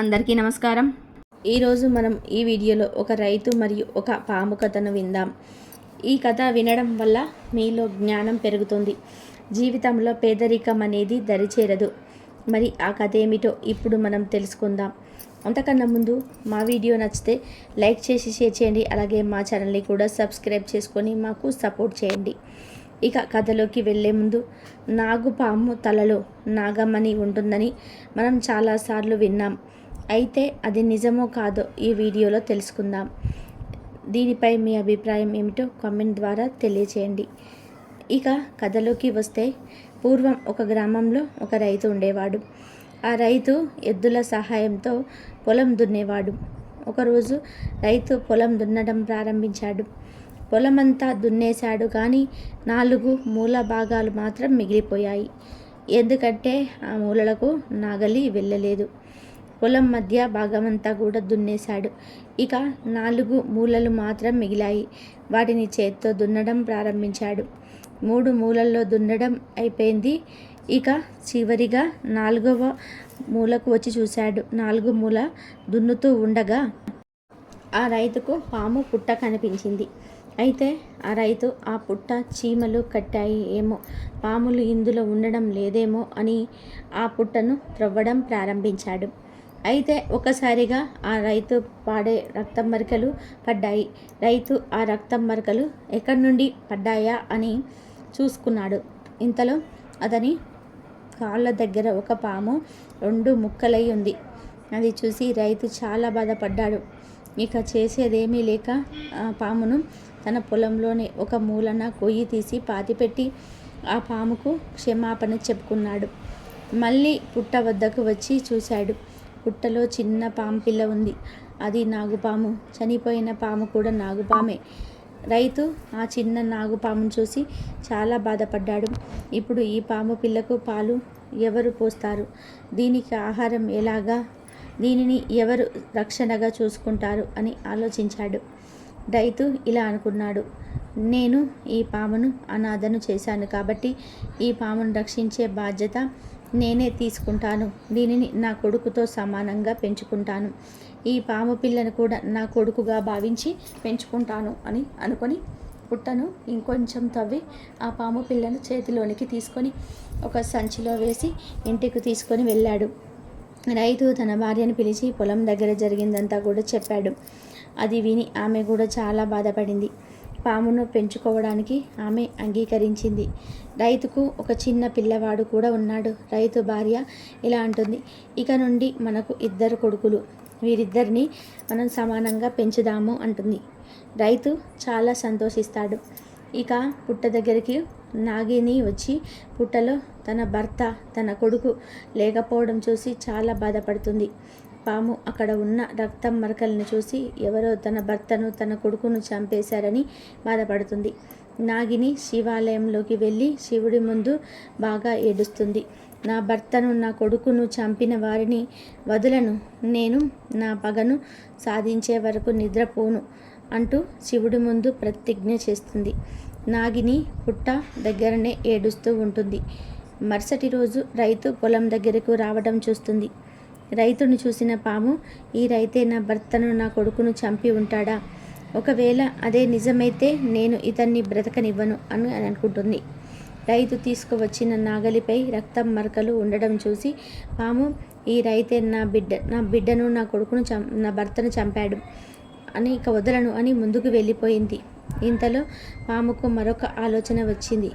అందరికీ నమస్కారం. ఈరోజు మనం ఈ వీడియోలో ఒక రైతు మరియు ఒక పాము కథను విందాం. ఈ కథ వినడం వల్ల మీలో జ్ఞానం పెరుగుతుంది. జీవితంలో పేదరికం అనేది దరిచేరదు. మరి ఆ కథ ఏమిటో ఇప్పుడు మనం తెలుసుకుందాం. అంతకన్నా ముందు మా వీడియో నచ్చితే లైక్ చేసి షేర్ చేయండి. అలాగే మా ఛానల్ని కూడా సబ్స్క్రైబ్ చేసుకొని మాకు సపోర్ట్ చేయండి. ఇక కథలోకి వెళ్ళే ముందు నాగుపాము తలలో నాగమణి ఉంటుందని మనం చాలాసార్లు విన్నాం. అయితే అది నిజమో కాదో ఈ వీడియోలో తెలుసుకుందాం. దీనిపై మీ అభిప్రాయం ఏమిటో కామెంట్ ద్వారా తెలియచేయండి. ఇక కథలోకి వస్తే పూర్వం ఒక గ్రామంలో ఒక రైతు ఉండేవాడు. ఆ రైతు ఎద్దుల సహాయంతో పొలం దున్నేవాడు. ఒకరోజు రైతు పొలం దున్నడం ప్రారంభించాడు. పొలమంతా దున్నేశాడు కానీ నాలుగు మూల భాగాలు మాత్రం మిగిలిపోయాయి. ఎందుకంటే ఆ మూలలకు నాగలి వెళ్ళలేదు. పొలం మధ్య భాగమంతా కూడా దున్నేశాడు. ఇక నాలుగు మూలలు మాత్రం మిగిలాయి. వాటిని చేత్తో దున్నడం ప్రారంభించాడు. మూడు మూలల్లో దున్నడం అయిపోయింది. ఇక చివరిగా నాలుగవ మూలకు వచ్చి చూశాడు. నాలుగు మూల దున్నుతూ ఉండగా ఆ రైతుకు పాము పుట్ట కనిపించింది. అయితే ఆ రైతు ఆ పుట్ట చీమలు కట్టాయి ఏమో పాములు ఇందులో ఉండడం లేదేమో అని ఆ పుట్టను త్రవ్వడం ప్రారంభించాడు. అయితే ఒకసారిగా ఆ రైతు పాడే రక్తం మరకలు పడ్డాయి. రైతు ఆ రక్తం మరకలు ఎక్కడి నుండి పడ్డాయా అని చూసుకున్నాడు. ఇంతలో అతని కాళ్ళ దగ్గర ఒక పాము రెండు ముక్కలై ఉంది. అది చూసి రైతు చాలా బాధపడ్డాడు. ఇక చేసేదేమీ లేక ఆ పామును తన పొలంలోనే ఒక మూలన కొయ్యి తీసి పాతిపెట్టి ఆ పాముకు క్షమాపణ చెప్పుకున్నాడు. మళ్ళీ పుట్ట వద్దకు వచ్చి చూశాడు. పుట్టలో చిన్న పాము పిల్ల ఉంది. అది నాగుపాము. చనిపోయిన పాము కూడా నాగుపామే. రైతు ఆ చిన్న నాగుపామును చూసి చాలా బాధపడ్డాడు. ఇప్పుడు ఈ పాము పిల్లకు పాలు ఎవరు పోస్తారు? దీనికి ఆహారం ఎలాగా? దీనిని ఎవరు రక్షణగా చూసుకుంటారు? అని ఆలోచించాడు. రైతు ఇలా అనుకున్నాడు. నేను ఈ పామును అనాథను చేశాను కాబట్టి ఈ పామును రక్షించే బాధ్యత నేనే తీసుకుంటాను. దీనిని నా కొడుకుతో సమానంగా పెంచుకుంటాను. ఈ పాము పిల్లను కూడా నా కొడుకుగా భావించి పెంచుకుంటాను అని అనుకొని పుట్టను. ఇంకొంచెం తవ్వి ఆ పాము పిల్లను చేతిలోనికి తీసుకొని ఒక సంచిలో వేసి ఇంటికి తీసుకొని వెళ్ళాడు. రైతు తన భార్యను పిలిచి పొలం దగ్గర జరిగిందంతా కూడా చెప్పాడు. అది విని ఆమె కూడా చాలా బాధపడింది. పామును పెంచుకోవడానికి ఆమె అంగీకరించింది. రైతుకు ఒక చిన్న పిల్లవాడు కూడా ఉన్నాడు. రైతు భార్య ఇలా అంటుంది ఇక నుండి మనకు ఇద్దరు కొడుకులు. వీరిద్దరిని మనం సమానంగా పెంచుదాము అంటుంది. రైతు చాలా సంతోషిస్తాడు. ఇక పుట్ట దగ్గరికి నాగిని వచ్చి పుట్టలో తన భర్త తన కొడుకు లేకపోవడం చూసి చాలా బాధపడుతుంది. పాము అక్కడ ఉన్న రక్తం మరకలను చూసి ఎవరో తన భర్తను తన కొడుకును చంపేశారని బాధపడుతుంది. నాగిని శివాలయంలోకి వెళ్ళి శివుడి ముందు బాగా ఏడుస్తుంది. నా భర్తను నా కొడుకును చంపిన వారిని వదులను. నేను నా పగను సాధించే వరకు నిద్రపోను అంటూ శివుడి ముందు ప్రతిజ్ఞ చేస్తుంది. నాగిని పుట్ట దగ్గరనే ఏడుస్తూ ఉంటుంది. మరుసటి రోజు రైతు పొలం దగ్గరకు రావడం చూస్తుంది. రైతును చూసిన పాము ఈ రైతే నా భర్తను నా కొడుకును చంపి ఉంటాడా? ఒకవేళ అదే నిజమైతే నేను ఇతన్ని బ్రతకనివ్వను అని అనుకుంటుంది. రైతు తీసుకువచ్చిన నాగలిపై రక్తం మరకలు ఉండడం చూసి పాము ఈ రైతే నా బిడ్డ నా బిడ్డను నా కొడుకును చం నా భర్తను చంపాడు అని ఇక వదలను అని ముందుకు వెళ్ళిపోయింది. ఇంతలో పాముకు మరొక ఆలోచన వచ్చింది.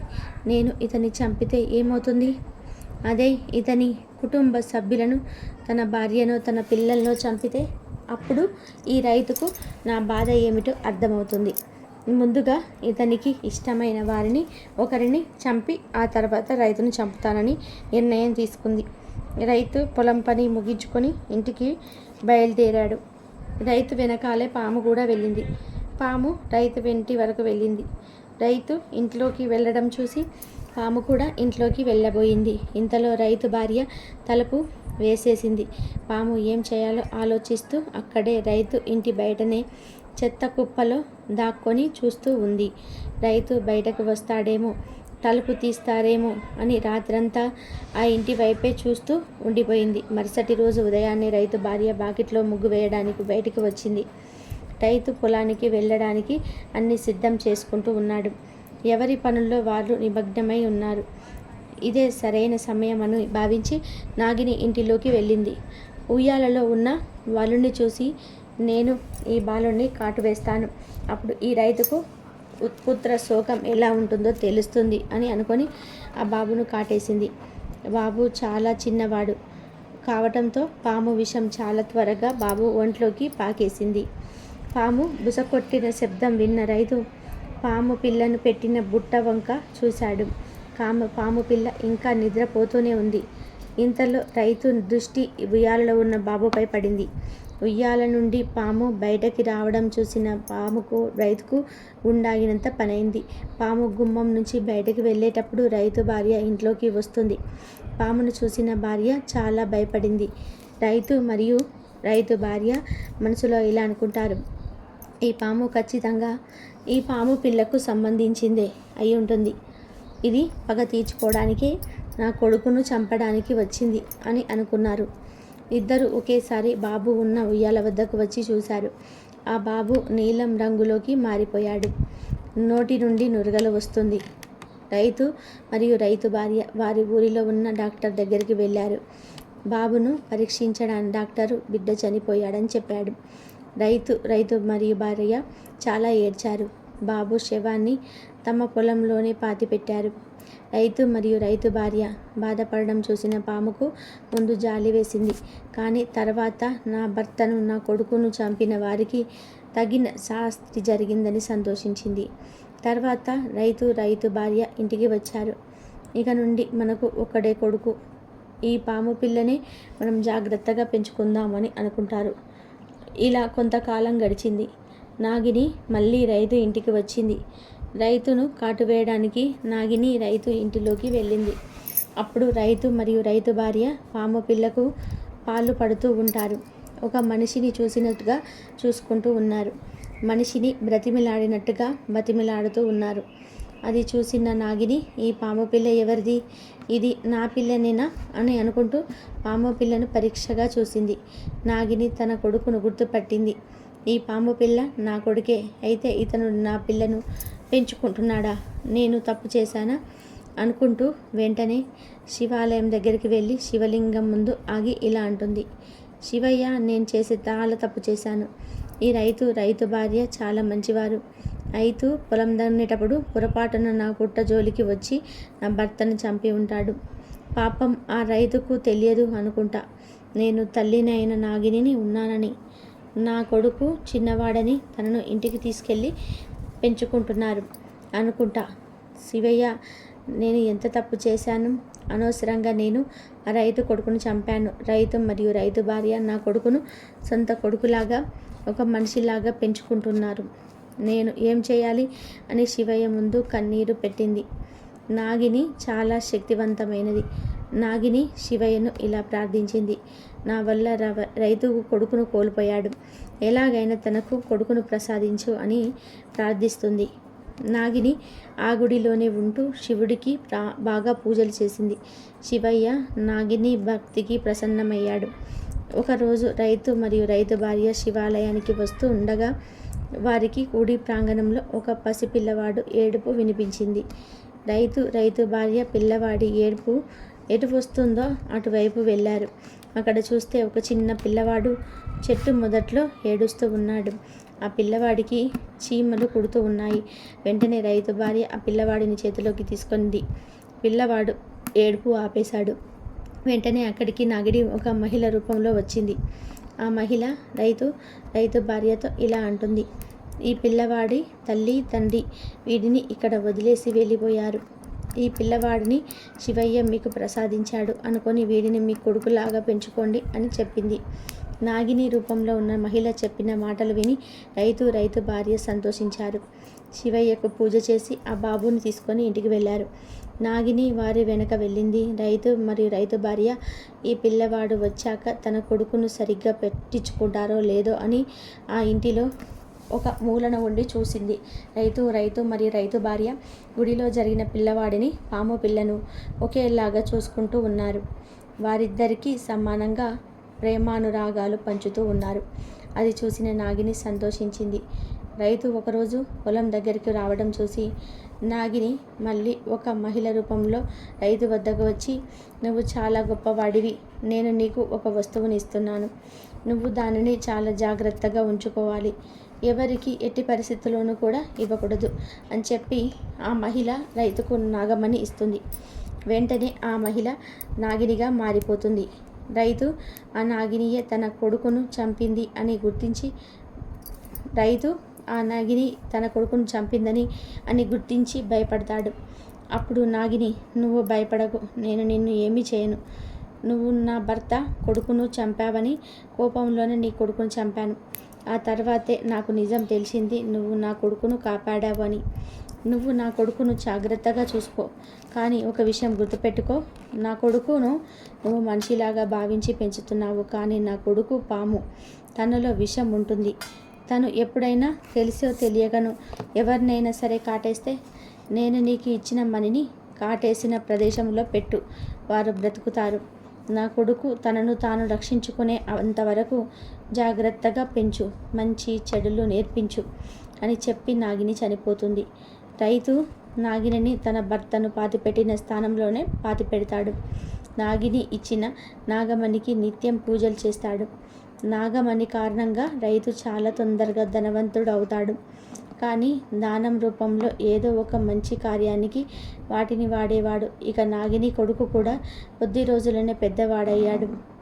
నేను ఇతన్ని చంపితే ఏమవుతుంది? అదే ఇతని కుటుంబ సభ్యులను తన భార్యను తన పిల్లలను చంపితే అప్పుడు ఈ రైతుకు నా బాధ ఏమిటో అర్థమవుతుంది. ముందుగా ఇతనికి ఇష్టమైన వారిని ఒకరిని చంపి ఆ తర్వాత రైతును చంపుతానని నిర్ణయం తీసుకుంది. రైతు పొలం పని ముగించుకొని ఇంటికి బయలుదేరాడు. రైతు వెనకాలే పాము కూడా వెళ్ళింది. పాము రైతు వెంటి వరకు వెళ్ళింది. రైతు ఇంట్లోకి వెళ్ళడం చూసి పాము కూడా ఇంట్లోకి వెళ్ళబోయింది. ఇంతలో రైతు భార్య తలుపు వేసేసింది. పాము ఏం చేయాలో ఆలోచిస్తూ అక్కడే రైతు ఇంటి బయటనే చెత్త కుప్పలో దాక్కొని చూస్తూ ఉంది. రైతు బయటకు వస్తాడేమో తలుపు తీస్తారేమో అని రాత్రంతా ఆ ఇంటి వైపే చూస్తూ ఉండిపోయింది. మరుసటి రోజు ఉదయాన్నే రైతు భార్య బాకెట్లో ముగ్గు వేయడానికి బయటికి వచ్చింది. రైతు పొలానికి వెళ్ళడానికి అన్ని సిద్ధం చేసుకుంటూ ఉన్నాడు. ఎవరి పనుల్లో వారు నిమగ్నమై ఉన్నారు. ఇదే సరైన సమయం అని భావించి నాగిని ఇంటిలోకి వెళ్ళింది. ఉయ్యాలలో ఉన్న వలుణ్ణి చూసి నేను ఈ బాలుని కాటు వేస్తాను అప్పుడు ఈ రైతుకు ఉత్పుత్ర శోకం ఎలా ఉంటుందో తెలుస్తుంది అని అనుకొని ఆ బాబును కాటేసింది. బాబు చాలా చిన్నవాడు. కావటంతో పాము విషం చాలా త్వరగా బాబు ఒంట్లోకి పాకేసింది. పాము బుసకొట్టిన శబ్దం విన్న రైతు పాము పిల్లను పెట్టిన బుట్ట వంక చూశాడు. కామ పాము పిల్ల ఇంకా నిద్రపోతూనే ఉంది. ఇంతలో రైతు దృష్టి ఉయ్యాలలో ఉన్న బాబుపై పడింది. ఉయ్యాల నుండి పాము బయటకి రావడం చూసిన పాముకు రైతుకు ఉండాగినంత పనైంది. పాము గుమ్మం నుంచి బయటకు వెళ్ళేటప్పుడు రైతు భార్య ఇంట్లోకి వస్తుంది. పామును చూసిన భార్య చాలా భయపడింది. రైతు మరియు రైతు భార్య మనసులో ఇలా అనుకుంటారు. ఈ పాము ఖచ్చితంగా ఈ పాము పిల్లకు సంబంధించిందే అయి ఉంటుంది. ఇది పగ తీర్చుకోవడానికి నా కొడుకును చంపడానికి వచ్చింది అని అనుకున్నారు. ఇద్దరు ఒకేసారి బాబు ఉన్న ఉయ్యాల వద్దకు వచ్చి చూశారు. ఆ బాబు నీలం రంగులోకి మారిపోయాడు. నోటి నుండి నురగలు వస్తుంది. రైతు మరియు రైతు భార్య వారి ఊరిలో ఉన్న డాక్టర్ దగ్గరికి వెళ్ళారు. బాబును పరీక్షించడానికి డాక్టరు బిడ్డ చనిపోయాడని చెప్పాడు. రైతు రైతు మరియు భార్య చాలా ఏడ్చారు. బాబు శవాన్ని తమ పొలంలోనే పాతిపెట్టారు. రైతు మరియు రైతు భార్య బాధపడడం చూసిన పాముకు ముందు జాలి వేసింది. కానీ తర్వాత నా భర్తను నా కొడుకును చంపిన వారికి తగిన శాస్తి జరిగిందని సంతోషించింది. తర్వాత రైతు రైతు భార్య ఇంటికి వచ్చారు. ఇక నుండి మనకు ఒక్కడే కొడుకు. ఈ పాము పిల్లని మనం జాగ్రత్తగా పెంచుకుందామని అనుకుంటారు. ఇలా కొంతకాలం గడిచింది. నాగిని మళ్ళీ రైతు ఇంటికి వచ్చింది. రైతును కాటువేయడానికి నాగిని రైతు ఇంటిలోకి వెళ్ళింది. అప్పుడు రైతు మరియు రైతు భార్య పాము పిల్లకు పాలు పడుతూ ఉంటారు. ఒక మనిషిని చూసినట్టుగా చూసుకుంటూ ఉన్నారు. మనిషిని బ్రతిమిలాడినట్టుగా బతిమిలాడుతూ ఉన్నారు. అది చూసిన నాగిని ఈ పాము పిల్ల ఎవరిది? ఇది నా పిల్లనేనా? అని అనుకుంటూ పాము పిల్లను పరీక్షగా చూసింది. నాగిని తన కొడుకును గుర్తుపట్టింది. ఈ పాము పిల్ల నా కొడుకే. అయితే ఇతను నా పిల్లను పెంచుకుంటున్నాడా? నేను తప్పు చేశానా? అనుకుంటూ వెంటనే శివాలయం దగ్గరికి వెళ్ళి శివలింగం ముందు ఆగి ఇలా అంటుంది. శివయ్య నేను చేసే చాలా తప్పు చేశాను. ఈ రైతు రైతు భార్య చాలా మంచివారు. రైతు పొలం దన్నేటప్పుడు పొరపాటున నా పుట్ట జోలికి వచ్చి నా భర్తను చంపి ఉంటాడు. పాపం ఆ రైతుకు తెలియదు అనుకుంటా. నేను తల్లినైన నాగిని ఉన్నానని. నా కొడుకు చిన్నవాడని తనను ఇంటికి తీసుకెళ్ళి పెంచుకుంటున్నారు అనుకుంటా. శివయ్య నేను ఎంత తప్పు చేశాను? అనవసరంగా నేను ఆ రైతు కొడుకును చంపాను. రైతు మరియు రైతు భార్య నా కొడుకును సొంత కొడుకులాగా ఒక మనిషిలాగా పెంచుకుంటున్నారు. నేను ఏం చేయాలి? అని శివయ్య ముందు కన్నీరు పెట్టింది. నాగిని చాలా శక్తివంతమైనది. నాగిని శివయ్యను ఇలా ప్రార్థించింది. నా వల్ల రవ రైతు కొడుకును కోల్పోయాడు. ఎలాగైనా తనకు కొడుకును ప్రసాదించు అని ప్రార్థిస్తుంది. నాగిని ఆ గుడిలోనే ఉంటూ శివుడికి ప్రా బాగా పూజలు చేసింది. శివయ్య నాగిని భక్తికి ప్రసన్నమయ్యాడు. ఒకరోజు రైతు మరియు రైతు భార్య శివాలయానికి వస్తూ ఉండగా వారికి కూడి ప్రాంగణంలో ఒక పసిపిల్లవాడు ఏడుపు వినిపించింది. రైతు రైతు భార్య పిల్లవాడి ఏడుపు ఎటు వస్తుందో అటువైపు వెళ్ళారు. అక్కడ చూస్తే ఒక చిన్న పిల్లవాడు చెట్టు మొదట్లో ఏడుస్తూ ఉన్నాడు. ఆ పిల్లవాడికి చీమలు కుడుతూ ఉన్నాయి. వెంటనే రైతు భార్య ఆ పిల్లవాడిని చేతిలోకి తీసుకుంది. పిల్లవాడు ఏడుపు ఆపేశాడు. వెంటనే అక్కడికి నాగిడి ఒక మహిళ రూపంలో వచ్చింది. ఆ మహిళ రైతు రైతు భార్యతో ఇలా అంటుంది. ఈ పిల్లవాడి తల్లి తండ్రి వీడిని ఇక్కడ వదిలేసి వెళ్ళిపోయారు. ఈ పిల్లవాడిని శివయ్య మీకు ప్రసాదించాడు అనుకొని వీడిని మీ కొడుకులాగా పెంచుకోండి అని చెప్పింది. నాగిని రూపంలో ఉన్న మహిళ చెప్పిన మాటలు విని రైతు రైతు భార్య సంతోషించారు. శివయ్యకు పూజ చేసి ఆ బాబుని తీసుకొని ఇంటికి వెళ్ళారు. నాగిని వారి వెనక వెళ్ళింది. రైతు మరియు రైతు భార్య ఈ పిల్లవాడు వచ్చాక తన కొడుకును సరిగ్గా పెట్టించుకుంటారో లేదో అని ఆ ఇంటిలో ఒక మూలన ఉండి చూసింది. రైతు రైతు మరియు రైతు భార్య గుడిలో జరిగిన పిల్లవాడిని పాము పిల్లను ఒకేలాగా చూసుకుంటూ ఉన్నారు. వారిద్దరికీ సమానంగా ప్రేమానురాగాలు పంచుతూ ఉన్నారు. అది చూసిన నాగిని సంతోషించింది. రైతు ఒకరోజు పొలం దగ్గరికి రావడం చూసి నాగిని మళ్ళీ ఒక మహిళ రూపంలో రైతు వద్దకు వచ్చి నువ్వు చాలా గొప్పవాడివి. నేను నీకు ఒక వస్తువుని ఇస్తున్నాను. నువ్వు దానిని చాలా జాగ్రత్తగా ఉంచుకోవాలి. ఎవరికి ఎట్టి పరిస్థితుల్లోనూ కూడా ఇవ్వకూడదు అని చెప్పి ఆ మహిళ రైతుకు నాగమని ఇస్తుంది. వెంటనే ఆ మహిళ నాగినిగా మారిపోతుంది. రైతు ఆ నాగినియే తన కొడుకును చంపింది అని గుర్తించి రైతు ఆ నాగిని తన కొడుకును చంపిందని అని గుర్తించి భయపడతాడు. అప్పుడు నాగిని నువ్వు భయపడకు నేను నిన్ను ఏమీ చేయను. నువ్వు నా భర్త కొడుకును చంపావని కోపంలోనే నీ కొడుకును చంపాను. ఆ తర్వాతే నాకు నిజం తెలిసింది. నువ్వు నా కొడుకును కాపాడావు అని. నువ్వు నా కొడుకును జాగ్రత్తగా చూసుకో. కానీ ఒక విషయం గుర్తుపెట్టుకో. నా కొడుకును నువ్వు మనిషిలాగా భావించి పెంచుతున్నావు. కానీ నా కొడుకు పాము. తనలో విషం ఉంటుంది. తను ఎప్పుడైనా తెలిసో తెలియగను ఎవరినైనా సరే కాటేస్తే నేను నీకు ఇచ్చిన మనిని కాటేసిన ప్రదేశంలో పెట్టు. వారు బ్రతుకుతారు. నా కొడుకు తనను తాను రక్షించుకునే అంతవరకు జాగ్రత్తగా పెంచు మంచి చెడులు నేర్పించు అని చెప్పి నాగిని చనిపోతుంది. రైతు నాగిని తన భర్తను పాతిపెట్టిన స్థానంలోనే పాతిపెడతాడు. నాగిని ఇచ్చిన నాగమణికి నిత్యం పూజలు చేస్తాడు. నాగమణి కారణంగా రైతు చాలా తొందరగా ధనవంతుడు అవుతాడు. కానీ దానం రూపంలో ఏదో ఒక మంచి కార్యానికి వాటిని వాడేవాడు. ఇక నాగిని కొడుకు కూడా కొద్ది రోజులనే పెద్దవాడయ్యాడు.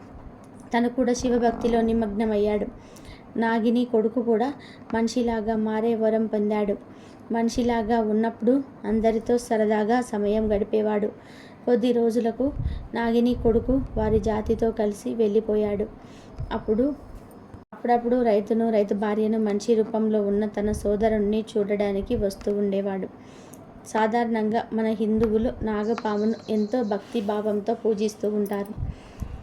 తను కూడా శివభక్తిలో నిమగ్నమయ్యాడు. నాగిని కొడుకు కూడా మనిషిలాగా మారే వరం పొందాడు. మనిషిలాగా ఉన్నప్పుడు అందరితో సరదాగా సమయం గడిపేవాడు. కొద్ది రోజులకు నాగిని కొడుకు వారి జాతితో కలిసి వెళ్ళిపోయాడు. అప్పుడు అప్పుడప్పుడు రైతును రైతు భార్యను మనిషి రూపంలో ఉన్న తన సోదరుణ్ణి చూడడానికి వస్తూ ఉండేవాడు. సాధారణంగా మన హిందువులు నాగపామును ఎంతో భక్తి భావంతో పూజిస్తూ ఉంటారు.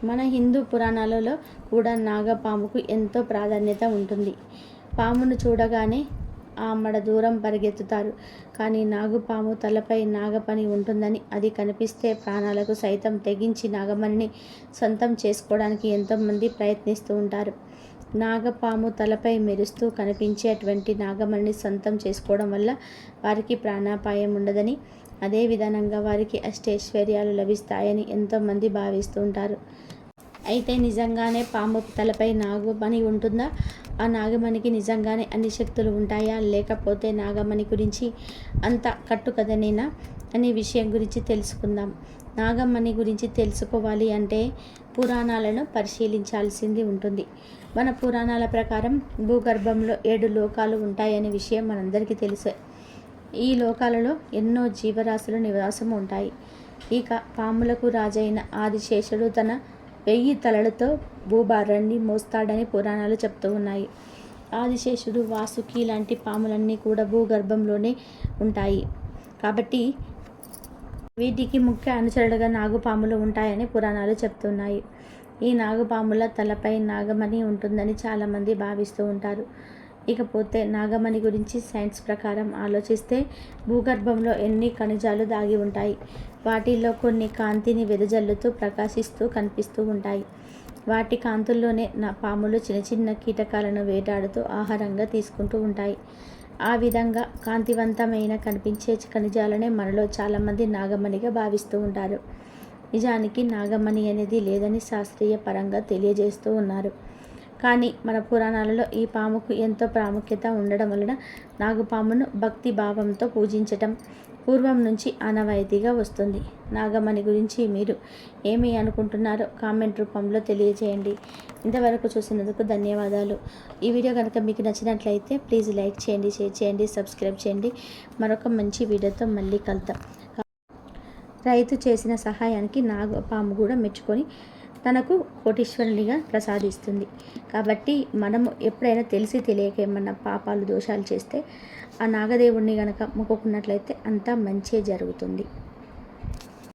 మన హిందూ పురాణాలలో కూడా నాగపాముకు ఎంతో ప్రాధాన్యత ఉంటుంది. పామును చూడగానే ఆమడ దూరం పరిగెత్తుతారు. కానీ నాగుపాము తలపై నాగపని ఉంటుందని అది కనిపిస్తే ప్రాణాలకు సైతం తెగించి నాగమణిని సొంతం చేసుకోవడానికి ఎంతోమంది ప్రయత్నిస్తూ ఉంటారు. నాగపాము తలపై మెరుస్తూ కనిపించేటువంటి నాగమణిని సొంతం చేసుకోవడం వల్ల వారికి ప్రాణాపాయం ఉండదని అదే విధానంగా వారికి అష్టైశ్వర్యాలు లభిస్తాయని ఎంతోమంది భావిస్తూ ఉంటారు. అయితే నిజంగానే పాము తలపై నాగమణి ఉంటుందా? ఆ నాగమణికి నిజంగానే అన్ని శక్తులు ఉంటాయా? లేకపోతే నాగమణి గురించి అంత కట్టుకథనేనా? అనే విషయం గురించి తెలుసుకుందాం. నాగమణి గురించి తెలుసుకోవాలి అంటే పురాణాలను పరిశీలించాల్సింది ఉంటుంది. మన పురాణాల ప్రకారం భూగర్భంలో ఏడు లోకాలు ఉంటాయనే విషయం మనందరికీ తెలుసే. ఈ లోకాలలో ఎన్నో జీవరాశులు నివాసం ఉంటాయి ఇక పాములకు రాజైన ఆదిశేషుడు తన వెయ్యి తలలతో భూభారాన్ని మోస్తాడని పురాణాలు చెప్తూ ఉన్నాయి. ఆదిశేషుడు వాసుకి లాంటి పాములన్నీ కూడా భూగర్భంలోనే ఉంటాయి. కాబట్టి వీటికి ముఖ్య అనుచరుడుగా నాగుపాములు ఉంటాయని పురాణాలు చెప్తున్నాయి. ఈ నాగుపాముల తలపై నాగమణి ఉంటుందని చాలామంది భావిస్తూ ఉంటారు. ఇకపోతే నాగమణి గురించి సైన్స్ ప్రకారం ఆలోచిస్తే భూగర్భంలో ఎన్ని ఖనిజాలు దాగి ఉంటాయి? వాటిల్లో కొన్ని కాంతిని వెదజల్లుతూ ప్రకాశిస్తూ కనిపిస్తూ ఉంటాయి. వాటి కాంతుల్లోనే నా పాములు చిన్న చిన్న కీటకాలను వేటాడుతూ ఆహారంగా తీసుకుంటూ ఉంటాయి. ఆ విధంగా కాంతివంతమైన కనిపించే ఖనిజాలనే మనలో చాలామంది నాగమణిగా భావిస్తూ ఉంటారు. నిజానికి నాగమణి అనేది లేదని శాస్త్రీయ పరంగా తెలియజేస్తూ ఉన్నారు. కానీ మన పురాణాలలో ఈ పాముకు ఎంతో ప్రాముఖ్యత ఉండడం వలన నాగుపామును భక్తి భావంతో పూజించటం పూర్వం నుంచి ఆనవాయితీగా వస్తుంది. నాగమణి గురించి మీరు ఏమి అనుకుంటున్నారో కామెంట్ రూపంలో తెలియజేయండి. ఇంతవరకు చూసినందుకు ధన్యవాదాలు. ఈ వీడియో కనుక మీకు నచ్చినట్లయితే ప్లీజ్ లైక్ చేయండి షేర్ చేయండి సబ్స్క్రైబ్ చేయండి. మరొక మంచి వీడియోతో మళ్ళీ కలుద్దాం. రైతు చేసిన సహాయానికి నాగపాము కూడా మెచ్చుకొని తనకు కోటీశ్వరునిగా ప్రసాదిస్తుంది. కాబట్టి మనము ఎప్పుడైనా తెలిసి తెలియక ఏమన్నా పాపాలు దోషాలు చేస్తే ఆ నాగదేవుణ్ణి గనక మొక్కుకున్నట్లయితే అంతా మంచే జరుగుతుంది.